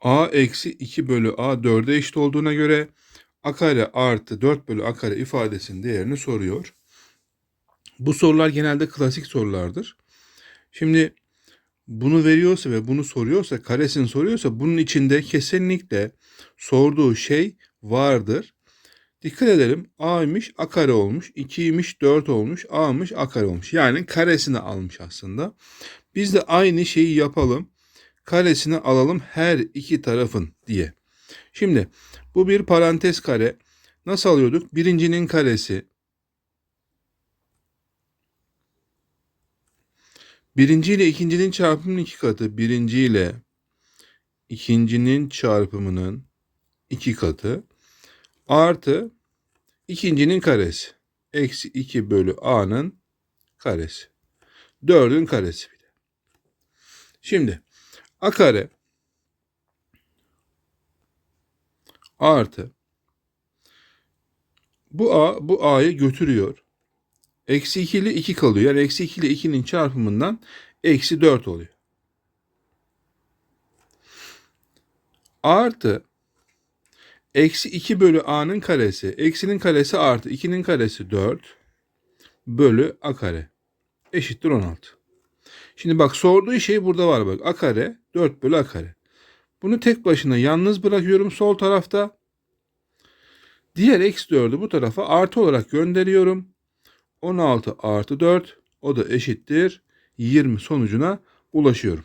a eksi 2 bölü a 4'e eşit olduğuna göre a kare artı 4 bölü a kare ifadesinin değerini soruyor. Bu sorular genelde klasik sorulardır. Şimdi bunu veriyorsa ve bunu soruyorsa, karesini soruyorsa bunun içinde kesinlikle sorduğu şey vardır. Dikkat edelim. A'ymış A kare olmuş. 2'ymiş 4 olmuş. A'mış A kare olmuş. Yani karesini almış aslında. Biz de aynı şeyi yapalım. Karesini alalım her iki tarafın diye. Şimdi bu bir parantez kare. Nasıl alıyorduk? Birincinin karesi. Birinci ile ikincinin çarpımının iki katı. Birinci ile ikincinin çarpımının iki katı. Artı ikincinin karesi. Eksi 2 bölü a'nın karesi. 4'ün karesi bir de. Şimdi a kare artı bu a bu a'yı götürüyor. Eksi 2 ile 2 kalıyor. Yani eksi 2 ile 2'nin çarpımından eksi 4 oluyor. Artı eksi 2 bölü a'nın karesi. Eksinin karesi artı 2'nin karesi 4 bölü a kare eşittir 16. Şimdi bak sorduğu şey burada var bak. a kare 4 bölü a kare. Bunu tek başına yalnız bırakıyorum sol tarafta. Diğer eksi 4'ü bu tarafa artı olarak gönderiyorum. 16 artı 4 o da eşittir 20 sonucuna ulaşıyorum.